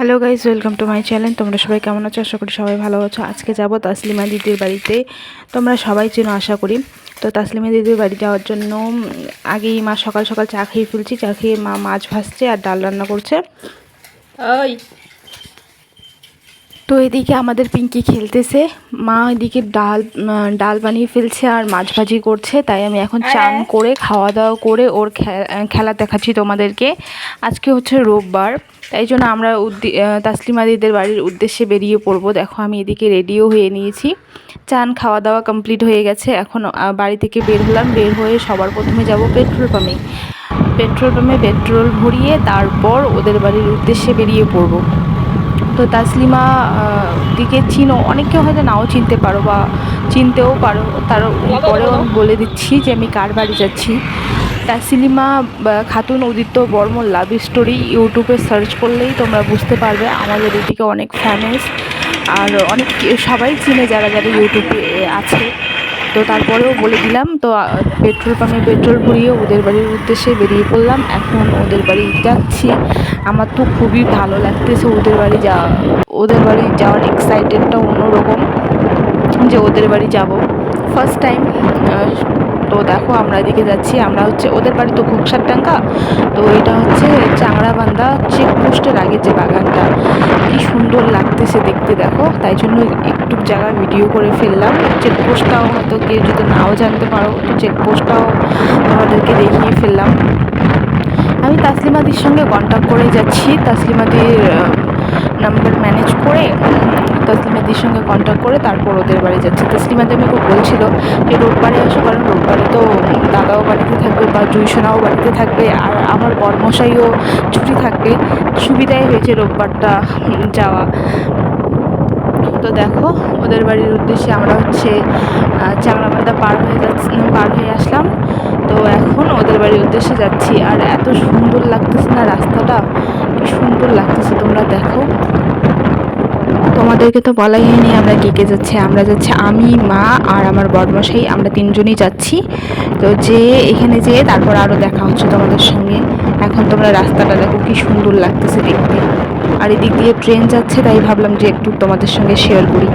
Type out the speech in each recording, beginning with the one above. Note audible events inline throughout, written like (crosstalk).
Hello guys welcome to my channel তোমরা সবাই কেমন আছো? আশা করি সবাই ভালো আছো। আজকে যাব তাসলিমা দিদির বাড়িতে। তোমরা সবাই চেনো আশা করি। তো তাসলিমা দিদির বাড়ি যাওয়ার জন্য আগেই মা সকাল সকাল চা খেয়ে ফেলছি। চা খেয়ে মা মাছ ভাজছে আর ডাল রান্না করছে। ওই। তো এদিকে আমাদের পিঙ্কি খেলতেছে। মা এদিকে ডাল ডাল বানিয়ে ফেলছে আর মাছ ভাজি করছে। তাই আমি এখন চান করে খাওয়া দাওয়া করে ওর খে- খেলা দেখাচ্ছি তোমাদেরকে। আজকে হচ্ছে রোববার। তাই জন্য আমরা তাসলিমা দিদিদের বাড়ির উদ্দেশ্যে বেরিয়ে পড়ব। দেখো আমি এদিকে রেডিও হয়ে নিয়েছি। চান খাওয়া দাওয়া কমপ্লিট হয়ে গেছে। এখন বাড়ি থেকে বের হলাম। বের হয়ে সবার প্রথমে যাব পেট্রোল পাম্পে। পেট্রোল পাম্পে পেট্রোল ভরিয়ে তারপর ওদের বাড়ির উদ্দেশ্যে বেরিয়ে পড়ব। তো তাসলিমা দিকে চিনো। অনেকে হয়তো নাও চিনতে পারো বা চিনতেও পারো। তার পরেও আমি বলে দিচ্ছি যে আমি কার বাড়ি যাচ্ছি। তাসলিমা খাতুন উদিত্য বর্মন লাভ স্টোরি ইউটিউবে সার্চ করলেই তোমরা বুঝতে পারবে আমাদের এদিকে অনেক ফ্যানেস আর অনেক সবাই চিনে যারা যারা ইউটিউবে আছে। তো তারপরেও বলে দিলাম, তো পেট্রোল পাম্পে পেট্রোল ভরিয়ে ওদের বাড়ির উদ্দেশ্যে বেরিয়ে পড়লাম। এখন ওদের বাড়ি যাচ্ছি। আমার তো খুবই ভালো লাগতেছে ওদের বাড়ি যাওয়া ওদের বাড়ি যাওয়ার এক্সাইটেডটা অন্যরকম যে ওদের বাড়ি যাব। ফার্স্ট টাইম তো দেখো, আমরা এদিকে যাচ্ছি। আমরা হচ্ছে ওদের বাড়ি তো ঘোকসার ডাঙ্গা তো এটা হচ্ছে চাংড়াবান্ধা চেকপোস্টের আগে যে বাগানটা। কি সুন্দর লাগতেছে দেখতে, দেখো। তাই জন্য একটু জায়গা ভিডিও করে ফেললাম। চেকপোস্টটাও হয়তো কেউ যদি নাও জানতে পারো, তো চেকপোস্টটাও তোমাদেরকে দেখিয়ে ফেললাম। আমি তাসলিমাদির সঙ্গে কন্ট্যাক্ট করে যাচ্ছি। তাসলিমাদির নাম্বার ম্যানেজ করে তাসলিমাদির সঙ্গে কন্ট্যাক্ট করে তারপর ওদের বাড়ি যাচ্ছি। তাসলিমাদি আমাকে বলছিল যে রোববারে আসো কারণ রোববারে তো দাদাও বাড়িতে থাকবে বা জুইসোনাও বাড়িতে থাকবে আর আমার বর্মশাইও ছুটি থাকবে সুবিধাই হয়েছে রোববারটা যাওয়া। তো দেখো ওদের বাড়ির উদ্দেশ্যে আমরা হচ্ছে আহ, চাংড়াবান্ধা পার হয়ে যাচ্ছি পার হয়ে আসলাম। তো এখন ওদের বাড়ির উদ্দেশ্যে যাচ্ছি। আর এত সুন্দর লাগতেছে না রাস্তাটা? কি সুন্দর লাগতেছে, তোমরা দেখো। তোমাদেরকে তো বলাই হয়নি আমরা কে কে যাচ্ছি, আমরা যাচ্ছি আমি, মা আর আমার বড়মশাই আমরা তিনজনই যাচ্ছি। তো যে এখানে যেয়ে তারপর আরও দেখা হচ্ছে তোমাদের সঙ্গে। এখন তোমরা রাস্তাটা দেখো, কি সুন্দর লাগতেছে দেখতে। আর এদিক দিয়ে ট্রেন যাচ্ছে, তাই ভাবলাম যে একটু তোমাদের সঙ্গে শেয়ার করি।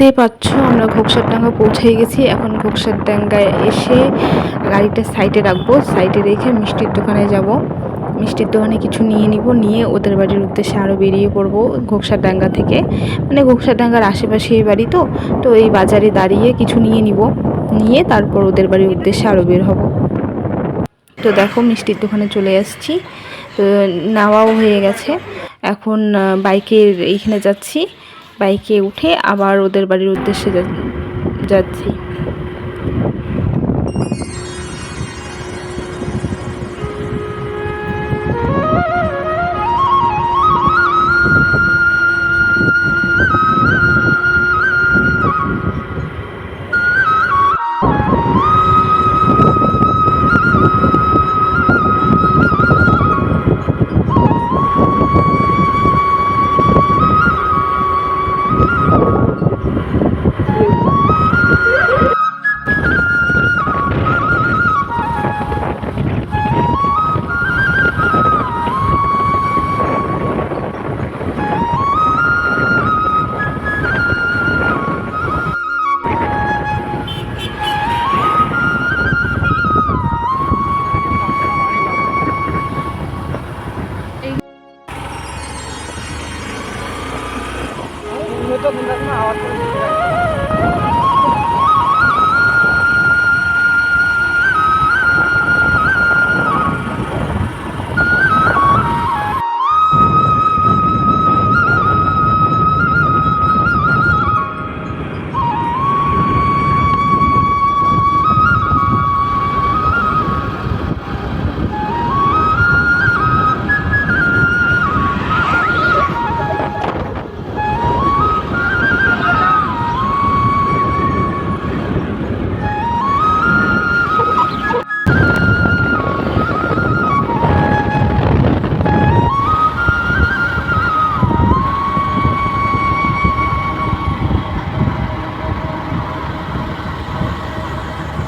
দেখতেই পাচ্ছ, আমরা ঘোকসারডাঙ্গা পৌঁছে গেছি। এখন ঘোকসারডাঙ্গায় এসে গাড়িটা সাইডে রাখব। সাইডে রেখে মিষ্টির দোকানে যাব। মিষ্টির দোকানে কিছু নিয়ে নিব, নিয়ে ওদের বাড়ির উদ্দেশ্যে আরও বেরিয়ে পড়ব ঘোকসারডাঙ্গা থেকে। মানে ঘোকসারডাঙ্গার আশেপাশে এই বাড়ি তো তো এই বাজারে দাঁড়িয়ে কিছু নিয়ে নিব। নিয়ে তারপর ওদের বাড়ির উদ্দেশ্যে আরও বের হব। তো দেখো, মিষ্টির দোকানে চলে আসছি। তো, নেওয়াও হয়ে গেছে। এখন বাইকের এইখানে যাচ্ছি। বাইকে উঠে আবার ওদের বাড়ির উদ্দেশ্যে যাচ্ছি।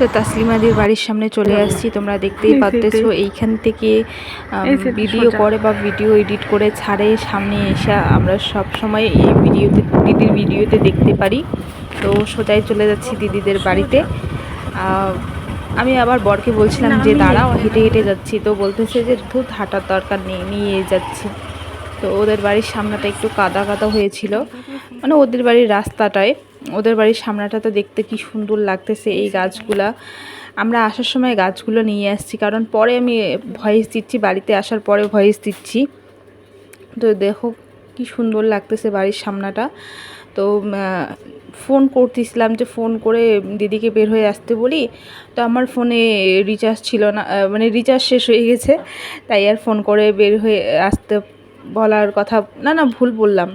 তো তাসলিমাদির বাড়ির সামনে চলে আসছি তোমরা দেখতেই পাচ্তেছো এইখান থেকে ভিডিও করে বা ভিডিও এডিট করে ছাড়ে সামনে এসে আমরা সব সময় এই ভিডিওতে দিদির ভিডিওতে দেখতে পারি। তো সোজাই চলে যাচ্ছি দিদিদের বাড়িতে। আমি আবার বরকে বলছিলাম যে দাঁড়াও হেঁটে হেঁটে যাচ্ছি। তো বলতেছে যে খুব হাঁটার দরকার নেই নিয়ে যাচ্ছি। তো ওদের বাড়ির সামনাটা একটু কাদা কাদা হয়েছিল। মানে ওদের বাড়ির রাস্তাটায়। ওদের বাড়ির সামনাটা তো দেখতে কি সুন্দর লাগতেছে এই গাছগুলা। আমরা আসার সময় গাছগুলো নিয়ে আসছি, কারণ পরে আমি ভয়েস দিচ্ছি, বাড়িতে আসার পরে ভয়েস দিচ্ছি। তো দেখো কি সুন্দর লাগতেছে বাড়ির সামনাটা। তো ফোন করতেছিলাম যে ফোন করে দিদিকে বের হয়ে আসতে বলি। তো আমার ফোনে রিচার্জ ছিল না মানে রিচার্জ শেষ হয়ে গেছে। তাই আর ফোন করে বের হয়ে আসতে বলার কথা, না না, ভুল বললাম।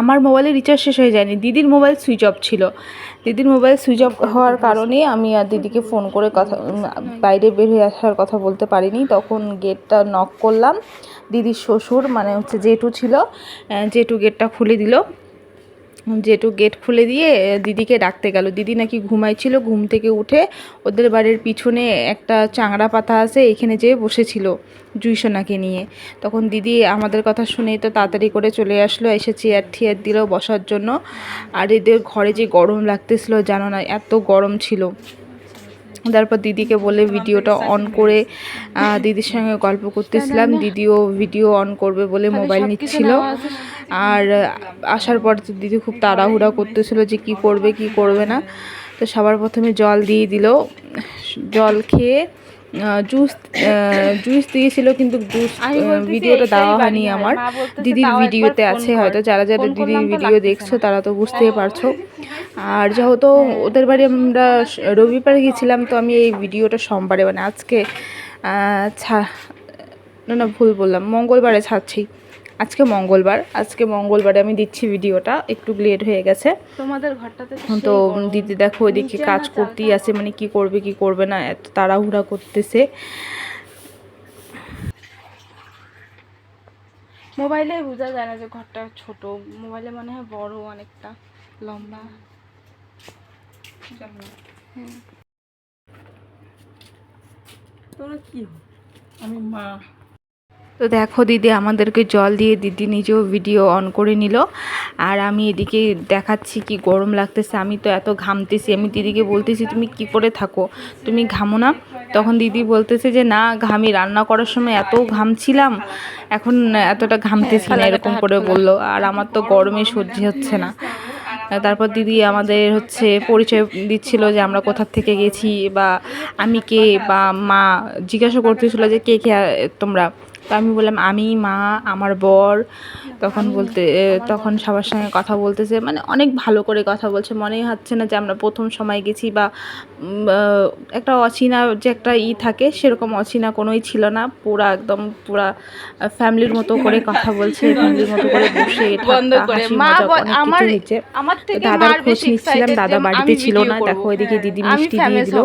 আমার মোবাইলে রিচার্জ শেষ হয়ে যায়নি। দিদির মোবাইল সুইচ অফ ছিল। দিদির মোবাইল সুইচ অফ হওয়ার কারণে আমি আর দিদিকে ফোন করে কথা বাইরে বের হয়ে আসার কথা বলতে পারিনি। তখন গেটটা নক করলাম। দিদির শ্বশুর মানে হচ্ছে জেঠু ছিল জেঠু গেটটা খুলে দিল। জেঠু গেট খুলে দিয়ে দিদিকে ডাকতে গেল। দিদি নাকি ঘুমাইছিল, ঘুম থেকে উঠে ওদের বাড়ির পিছনে একটা চাংড়া পাতা আছে, এখানে যেয়ে বসেছিল জুইসোনাকে নিয়ে। তখন দিদি আমাদের কথা শুনে তো তাড়াতাড়ি করে চলে আসলো, এসে চেয়ার ঠিয়ার দিল বসার জন্য। আর এদের ঘরে যে গরম লাগতেছিল, জানো না, এত গরম ছিল। তারপর দিদিকে বলে ভিডিওটা অন করে দিদির সঙ্গে গল্প করতেছিলাম। দিদিও ভিডিও অন করবে বলে মোবাইল নিচ্ছিল। আর আসার পর তো দিদি খুব তাড়াহুড়া করতেছিল যে কি করবে কি করবে না। তো সবার প্রথমে জল দিয়ে দিল। জল খেয়ে জুস জুস দিয়েছিল কিন্তু জুস ভিডিওটা দেওয়া হয়নি আমার। দিদির ভিডিওতে আছে হয়তো যারা যারা দিদির ভিডিও দেখছ তারা তো বুঝতেই পারছ। আর যেহেতু ওদের বাড়ি আমরা রবিবার রবিবারে গেছিলাম তো আমি এই ভিডিওটা সোমবারে মানে আজকে ছা না না ভুল বললাম মঙ্গলবারে ছাড়ছি। আজকে মঙ্গলবার। আজকে মঙ্গলবারে আমি দিচ্ছি ভিডিওটা একটু লেট হয়ে গেছে। তোমাদের ঘরটাতে তো দিদি দেখো ওইদিকে কাজ করতেই আছে মানে কি করবে কি করবে না এত তাড়াহুড়া করতেছে। মোবাইলে বোঝা যায় না যে ঘরটা ছোট মোবাইলে মনে হয় বড় অনেকটা লম্বা। তোমরা কি আমি মা। তো দেখো দিদি আমাদেরকে জল দিয়ে দিদি নিজেও ভিডিও অন করে নিল। আর আমি এদিকে দেখাচ্ছি কি গরম লাগতেছে। আমি তো এত ঘামতেছি। আমি দিদিকে বলতেছি, তুমি কি করে থাকো? তুমি ঘামো না? তখন দিদি বলতেছে যে, না, ঘামি। রান্না করার সময় এত ঘামছিলাম। এখন এতটা ঘামতেছি না, এরকম করে বলল। আর আমার তো গরমে সহ্য হচ্ছে না। তারপর দিদি আমাদের হচ্ছে পরিচয় দিচ্ছিল যে, আমরা কোথা থেকে গেছি বা আমি কে বা মা? জিজ্ঞাসা করতেছিল যে, কে কে, তোমরা? তো আমি বললাম আমি মা আমার বর। তখন বলতে তখন সবার সঙ্গে কথা বলতেছে মানে অনেক ভালো করে কথা বলছে। মনেই হচ্ছে না যে আমরা প্রথম সময় গেছি বা একটা অচেনা যে একটা ই থাকে সেরকম অচেনা কোনোই ছিল না। পুরা একদম পুরা ফ্যামিলির মতো করে কথা বলছে ফ্যামিলির মতো করে বসে (laughs) আমার আমার থেকে দাদার খোঁজ নিচ্ছিলাম দাদা বাড়িতে ছিল না। দেখো ওইদিকে দিদি আমি মিষ্টি দিয়ে দিল।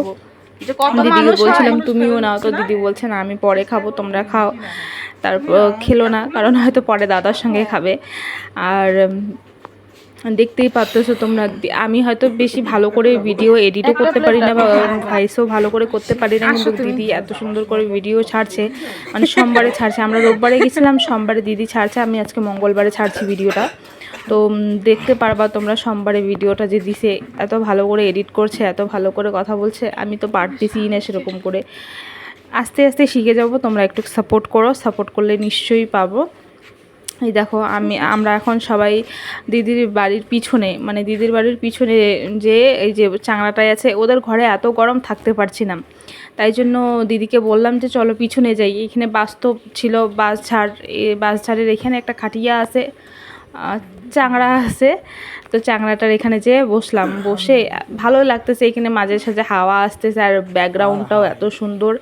দিদিকে বলছিলাম তুমিও নাও। তো দিদি বলছে না আমি পরে খাব তোমরা খাও। তারপর খেলো না কারণ হয়তো পরে দাদার সঙ্গে খাবে। আর দেখতেই পারতেছো তোমরা আমি হয়তো বেশি ভালো করে ভিডিও এডিটও করতে পারি না বা ভয়েসও ভালো করে করতে পারি না কিন্তু দিদি এত সুন্দর করে ভিডিও ছাড়ছে মানে সোমবারে ছাড়ছে। আমরা রোববারে গেছিলাম সোমবারে দিদি ছাড়ছে আমি আজকে মঙ্গলবারে ছাড়ছি ভিডিওটা তো দেখতে পারবা তোমরা সোমবারে ভিডিওটা যে দিছে, এত ভালো করে এডিট করছে, এত ভালো করে কথা বলছে, আমি তো পারতেছি না সেরকম করে। আস্তে আস্তে শিখে যাব, তোমরা একটু সাপোর্ট করো সাপোর্ট করলে নিশ্চয়ই পাবো। এই দেখো, আমি, আমরা এখন সবাই দিদির বাড়ির পিছনে মানে দিদির বাড়ির পিছনে যে, এই যে চাংড়াটায় আছে, ওদের ঘরে এত গরম থাকতে পারছি না। তাই জন্য দিদিকে বললাম যে, চলো পিছনে যাই। এখানে বাস্তব ছিল, বাস ঝাড় বাস ঝাড়ের এখানে একটা খাটিয়া আছে। চাংড়া আছে। তো চাংড়াটার এখানে যে বসলাম। বসে ভালো লাগতেছে এখানে মাঝে সাঝে হাওয়া আসতেছে আর ব্যাকগ্রাউন্ডটাও এত সুন্দর।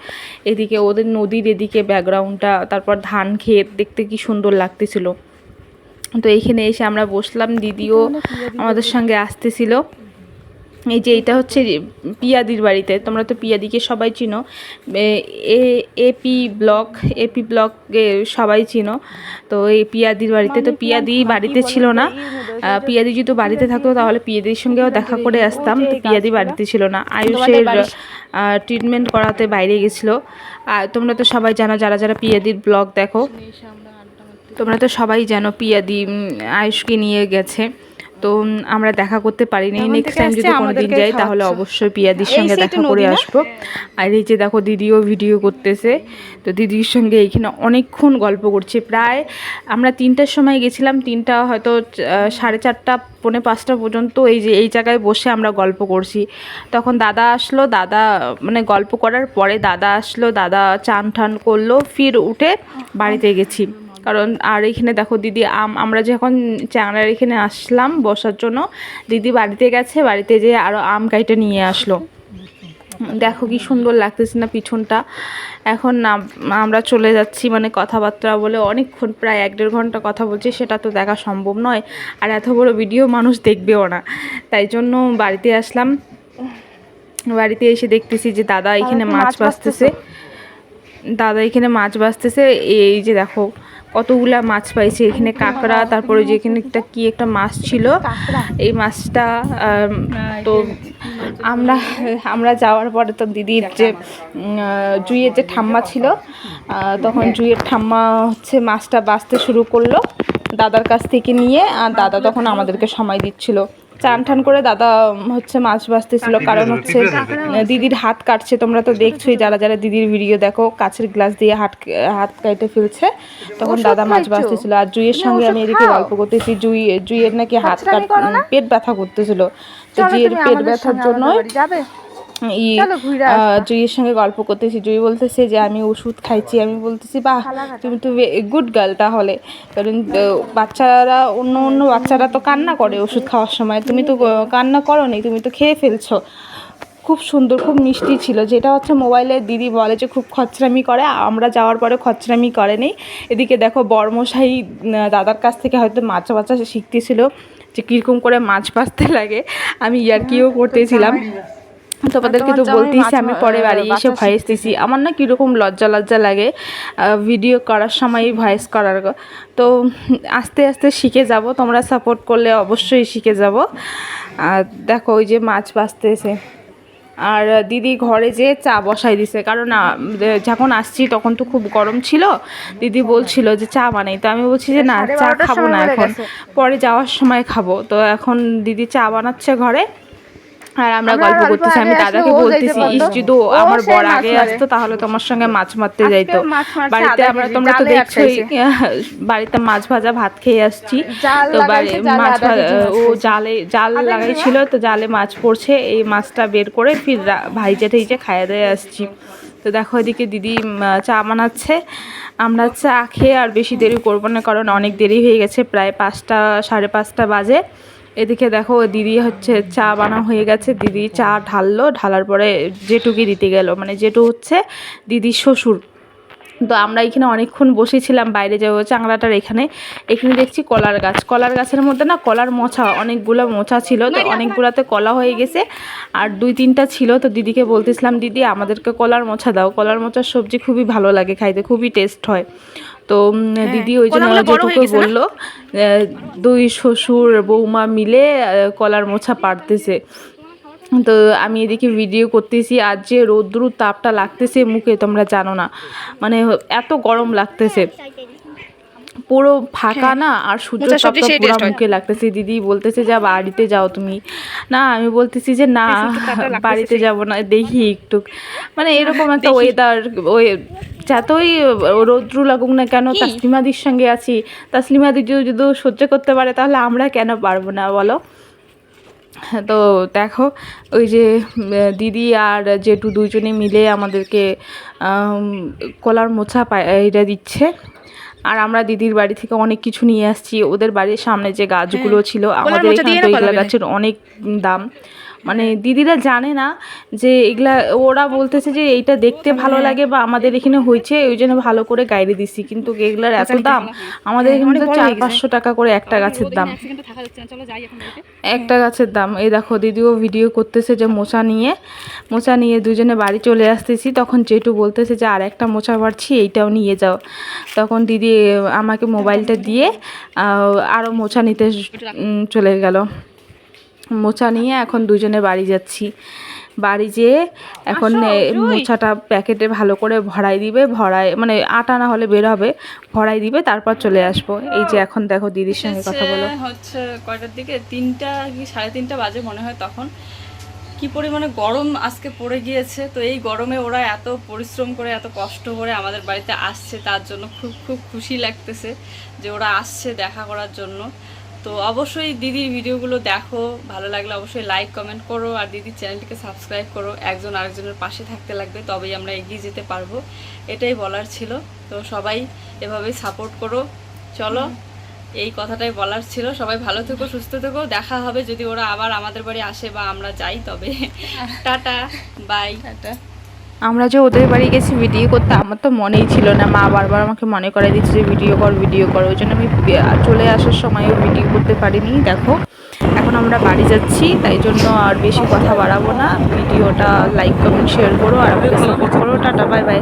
এদিকে ওদের নদীর এদিকে ব্যাকগ্রাউন্ডটা তারপর ধান ক্ষেত দেখতে কি সুন্দর লাগতেছিল। তো এইখানে এসে আমরা বসলাম। দিদিও আমাদের সঙ্গে আসতেছিল। এই যে এটা হচ্ছে পিয়াদির বাড়িতে তোমরা তো পিয়াদিকে সবাই চিনো। এ- এপি ব্লক এপি ব্লকে সবাই চিনো। তো এই পিয়াদির বাড়িতে তো পিয়াদি বাড়িতে ছিল না। পিয়াদি যদি বাড়িতে থাকতো তাহলে পিয়াদির সঙ্গেও দেখা করে আসতাম। তো পিয়াদি বাড়িতে ছিল না। আয়ুষের ট্রিটমেন্ট করাতে বাইরে গেছিল। আর তোমরা তো সবাই জানো যারা যারা পিয়াদির ব্লগ দেখো তোমরা তো সবাই জানো পিয়াদি আয়ুষকে নিয়ে গেছে। তো আমরা দেখা করতে পারিনি। নেক্সট টাইম যদি কোনো দিন যাই তাহলে অবশ্যই পিয়াদির সঙ্গে দেখা করে? আসব। আর এই যে দেখো দিদিও ভিডিও করতেছে। তো দিদির সঙ্গে এইখানে অনেকক্ষণ গল্প করছে। প্রায় আমরা তিনটার সময় গেছিলাম তিনটা হয়তো সাড়ে চারটা পৌনে পাঁচটা পর্যন্ত এই যে এই জায়গায় বসে আমরা গল্প করছি। তখন দাদা আসলো দাদা মানে গল্প করার পরে দাদা আসলো দাদা চান টান করল ফির উঠে বাড়িতে গেছি। কারণ আর এখানে দেখো দিদি আম আমরা যখন চ্যাংড়ার এখানে আসলাম বসার জন্য দিদি বাড়িতে গেছে বাড়িতে যেয়ে আরও আম কাইটে নিয়ে আসলো। দেখো কি সুন্দর লাগতেছে না পিছনটা। এখন না আমরা চলে যাচ্ছি মানে কথাবার্তা বলে অনেকক্ষণ প্রায় এক দেড় ঘণ্টা কথা বলছি সেটা তো দেখা সম্ভব নয়। আর এত বড় ভিডিও মানুষ দেখবেও না। তাই জন্য বাড়িতে আসলাম। বাড়িতে এসে দেখতেছি যে দাদা এখানে মাছ বাছতেছে দাদা এখানে মাছ বাছতেছে এই যে দেখো কতগুলা মাছ পাইছি, এখানে কাঁকড়া, তারপরে যে এখানে একটা কি একটা মাছ ছিল, এই মাছটা তো আমরা আমরা যাওয়ার পরে তো দিদির যে জুইয়ের যে ঠাম্মা ছিল তখন জুইয়ের ঠাম্মা হচ্ছে মাছটা বাঁচতে শুরু করল। দাদার কাছ থেকে নিয়ে আর দাদা তখন আমাদেরকে সময় দিচ্ছিল। চান টান করে দাদা হচ্ছে মাছ বাছতেছিল কারণ হচ্ছে দিদির হাত কাটছে তোমরা তো দেখছোই যারা যারা দিদির ভিডিও দেখো কাছের গ্লাস দিয়ে হাত হাত কেটে ফেলছে। তখন দাদা মাছ বাছতেছিল আর জুইয়ের সঙ্গে আমি এদিকে গল্প করতেছি জুই জুইয়ের নাকি হাত কাট পেট ব্যথা করতেছিল। তো জুইয়ের পেট ব্যথার জন্য জুইয়ের সঙ্গে গল্প করতেছি। জুই বলতেছে যে আমি ওষুধ খাইছি। আমি বলতেছি বাহ তুমি তো গুড গার্ল তাহলে। কারণ বাচ্চারা অন্য অন্য বাচ্চারা তো কান্না করে ওষুধ খাওয়ার সময়। তুমি তো কান্না করো নি তুমি তো খেয়ে ফেলছো। খুব সুন্দর খুব মিষ্টি ছিল। যেটা হচ্ছে মোবাইলে দিদি বলে যে খুব খচরামি করে। আমরা যাওয়ার পরে খচরামি করেনি। এদিকে দেখো বর্মশাহী দাদার কাছ থেকে হয়তো মাছ বাচ্চা শিখতেছিল যে কীরকম করে মাছ বাছতে লাগে। আমি ইয়ার্কিও করতেছিলাম তোমাদেরকে তো বলতেইছি আমি পরে বাড়ি এসে ভয়েস দিছি। আমার না কীরকম লজ্জা লজ্জা লাগে ভিডিও করার সময় ভয়েস করার তো আস্তে আস্তে শিখে যাব তোমরা সাপোর্ট করলে অবশ্যই শিখে যাব। আর দেখো ওই যে মাছ বাঁচতেছে। আর দিদি ঘরে যে চা বসাই দিছে কারণ যখন আসছি তখন তো খুব গরম ছিল দিদি বলছিল যে চা বানাই তো আমি বলছি যে না চা খাব না এখন পরে যাওয়ার সময় খাব। তো এখন দিদি চা বানাচ্ছে ঘরে আর আমরা গল্প করতেছি আমি দাদাকে বলতেছি ইস যদি আমার মাছ আগে আসতো তাহলে তোমার সঙ্গে মাছ মারতে যাইতো। বাড়িতে আমরা তোমরা তো দেখছোই (laughs) বাড়িতে মাছ ভাজা ভাত খেয়ে আসছি। তো বাড়ি মাছ ও জালে জাল লাগাইছিল তো জালে মাছ পড়ছে এই মাছটা বের করে ফির ভাইজে ঠাইজে খাইয়ে দিয়ে আসছি। তো দেখো এদিকে দিদি চা বানাচ্ছে। আমরা চা খেয়ে আর বেশি দেরি করব না কারণ অনেক দেরি হয়ে গেছে প্রায় পাঁচটা সাড়ে পাঁচটা বাজে। এদিকে দেখো, দিদি হচ্ছে চা বানা হয়ে গেছে। দিদি চা ঢাললো, ঢালার পরে জেঠুকে দিতে গেল। মানে জেঠু হচ্ছে দিদির শ্বশুর। তো আমরা এখানে অনেকক্ষণ বসেছিলাম, বাইরে যাব চাংলাটার এখানে। এখানে দেখছি কলার গাছ। কলার গাছের মধ্যে না কলার মোচা অনেকগুলো মোচা ছিল। তো অনেকগুলোতে কলা হয়ে গেছে। আর দুই তিনটা ছিল। তো দিদিকে বলতেছিলাম, দিদি, আমাদেরকে কলার মোছা দাও। কলার মোচার সবজি খুবই ভালো লাগে খাইতে, খুবই টেস্ট হয়। তো দিদি ওই জন্য যেটুকু বলল আহ, দুই শ্বশুর বৌমা মিলে কলার মোছা পারতেছে তো আমি এদিকে ভিডিও করতেছি আর যে রৌদ্রুর তাপটা লাগতেছে মুখে তোমরা জানো না। মানে এত গরম লাগতেছে। পুরো ফাঁকা না আর সূর্য তাপটা পুরো মুখে লাগতেছে। দিদি বলতেছে যা বাড়িতে যাও তুমি। না আমি বলতেছি যে না বাড়িতে যাব না দেখি একটু। মানে এরকম একটা ওয়েদার ওই যতই রৌদ্র লাগুক না কেন তাসলিমাদির সঙ্গে আছি। তাসলিমাদি যদি যদি সহ্য করতে পারে তাহলে আমরা কেন পারব না বলো? তো দেখো ওই যে দিদি আর জেঠু দুজনে মিলে আমাদেরকে কলার মোছা পা- এটা দিচ্ছে। আর আমরা দিদির বাড়ি থেকে অনেক কিছু নিয়ে আসছি। ওদের বাড়ির সামনে যে গাছগুলো ছিল আমাদের এখানে গাছের অনেক দাম। মানে দিদিরা জানে না যে এগুলা ওরা বলতেছে যে এইটা দেখতে ভালো লাগে বা আমাদের এখানে হয়েছে ওই জন্য ভালো করে গাইডে দিছি। কিন্তু এগুলার এত দাম আমাদের এখানে তো চার পাঁচশো টাকা করে একটা গাছের দাম। একটা গাছের দাম। এই দেখো দিদিও ভিডিও করতেছে যে মোচা নিয়ে মোচা নিয়ে দুজনে বাড়ি চলে আসতেছি। তখন জেঠু বলতেছে যে আর একটা মোচা পারছি এইটাও নিয়ে যাও। তখন দিদি আমাকে মোবাইলটা দিয়ে আরও মোচা নিতে চলে গেল। মোচা নিয়ে এখন দুজনে বাড়ি যাচ্ছি। বাড়ি যেয়ে এখন এ, মোচাটা প্যাকেটে ভালো করে ভরাই দিবে ভরাই মানে আটা না হলে বের হবে ভরাই দিবে তারপর চলে আসব। এই যে এখন দেখো দিদির সঙ্গে কথা বলো। হচ্ছে- হচ্ছে কয়টার দিকে? তিনটা কি সাড়ে তিনটা বাজে মনে হয় তখন। কি পরিমাণে গরম আজকে পড়ে গিয়েছে তো এই গরমে ওরা এত পরিশ্রম করে এত কষ্ট করে আমাদের বাড়িতে আসছে তার জন্য খুব খুব খুশি লাগতেছে যে ওরা আসছে দেখা করার জন্য। তো অবশ্যই দিদির ভিডিওগুলো দেখো ভালো লাগলে অবশ্যই লাইক কমেন্ট করো আর দিদির চ্যানেলটিকে সাবস্ক্রাইব করো একজন আরেকজনের পাশে থাকতে লাগবে তবেই আমরা এগিয়ে যেতে পারব এটাই বলার ছিল। তো সবাই এভাবেই সাপোর্ট করো চলো এই কথাটাই বলার ছিল। সবাই ভালো থেকো সুস্থ থেকো দেখা হবে যদি ওরা আবার আমাদের বাড়ি আসে বা আমরা যাই তবে (laughs) টাটা বাই টাটা। আমরা যে ওদের বাড়ি গেছি ভিডিও করতে, আমার তো মনেই ছিল না। মা বারবার আমাকে মনে করাই দিচ্ছে যে ভিডিও কর ভিডিও কর। ওই জন্য আমি চলে আসার সময়ও ভিডিও করতে পারিনি, দেখো। এখন আমরা বাড়ি যাচ্ছি, তাই জন্য আর বেশি কথা বাড়াবো না। ভিডিওটা লাইক কমেন্ট শেয়ার করো, আর আমাকে সাপোর্ট করো। Tata bye bye